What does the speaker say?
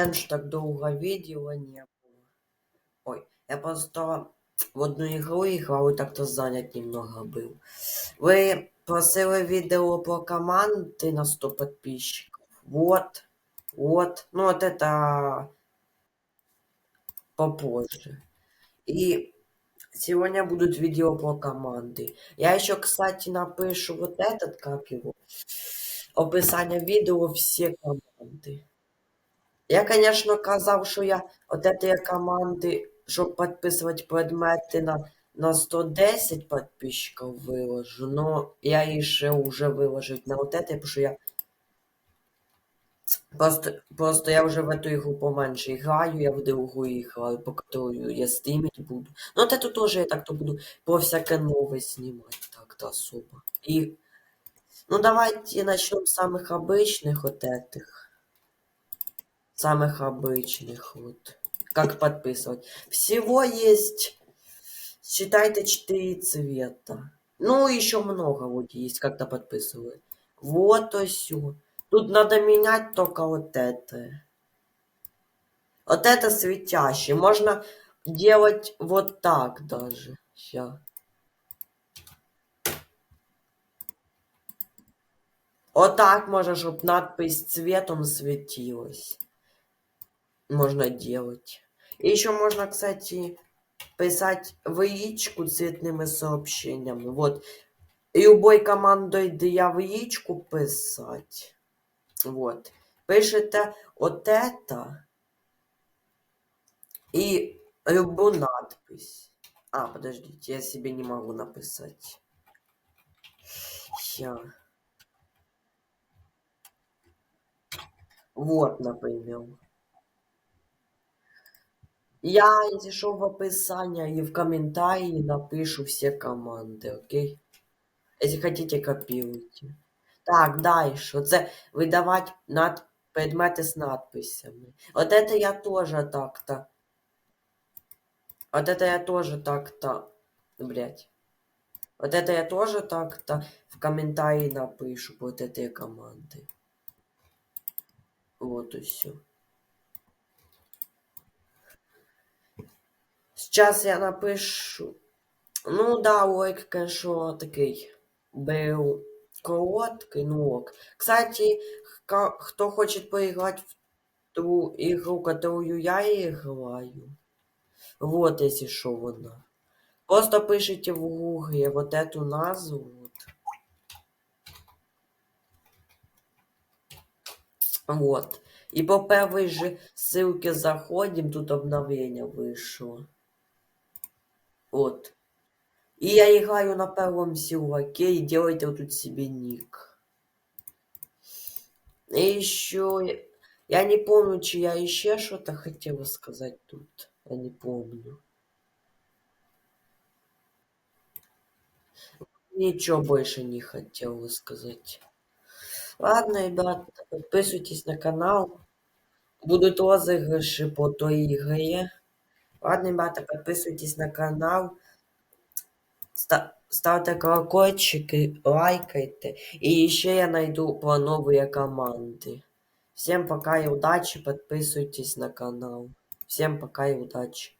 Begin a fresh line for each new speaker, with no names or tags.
Раньше так долго видео не было. Ой, я просто в одну игру играл и так-то занят немного был. Вы просили видео про команды на 100 подписчиков. Вот, вот. Ну вот это попозже. И сегодня будут видео про команды. Я еще, кстати, напишу вот этот, как его, описание видео все команды. Я, конечно, казав, що я от цієї команди, щоб підписувати предмети на, на 110 підписчиків виложу, но я її ще вже виложить на от це, тому що я Просто, просто я вже в эту игру поменше граю, я в другу играю, по которую я стримить буду. Ну, вот эту тоже я так-то буду по всякой новой снимать так-то особо. И, ну, давайте начнем с самых обычных вот этих. Самых обычных вот. Как подписывать. Всего есть, считайте, 4 цвета. Ну, еще много вот есть, как-то подписывают. Вот то все. Тут надо менять только вот это. Вот это светящее. Можно делать вот так даже. Сейчас. Вот так можно, чтобы надпись цветом светилась. Можно делать. И еще можно, кстати, писать в яичку цветными сообщениями. Вот. Любой командой, де я в яичку писать. Вот. Пишете вот это и любую надпись. А, подождите, я себе не могу написать. Ща. Вот, например. Я, если что, в описании и в комментарии напишу все команды, окей? Если хотите, копируйте. Так, дальше. Оце видавати над... предмети з надписями. От это я тоже так-то. Вот это я тоже так-то. Блять. Вот это я тоже так-то в комментарии напишу вот этой команды. Вот и все. Сейчас я напишу. Ну да, лайк, конечно, такий был короткий, ну ок. Кстати, ка- кто хочет поиграть в ту игру, которую я играю, вот если что она. Просто пишите в гугле вот эту назву. Вот. Вот. И по первой же ссылке заходим, тут обновление вышло. Вот. И я играю на первом силаке, и делайте вот тут себе ник. И еще... Я не помню, чи я еще что-то хотела сказать тут. Я не помню. Ничего больше не хотела сказать. Ладно, ребята, подписывайтесь на канал. Будут розыгрыши по той игре. Ладно, ребята, подписывайтесь на канал. Ста- ставте колокольчики, лайкайте. И еще я найду по новые команды. Всем пока и удачи, подписывайтесь на канал. Всем пока и удачи.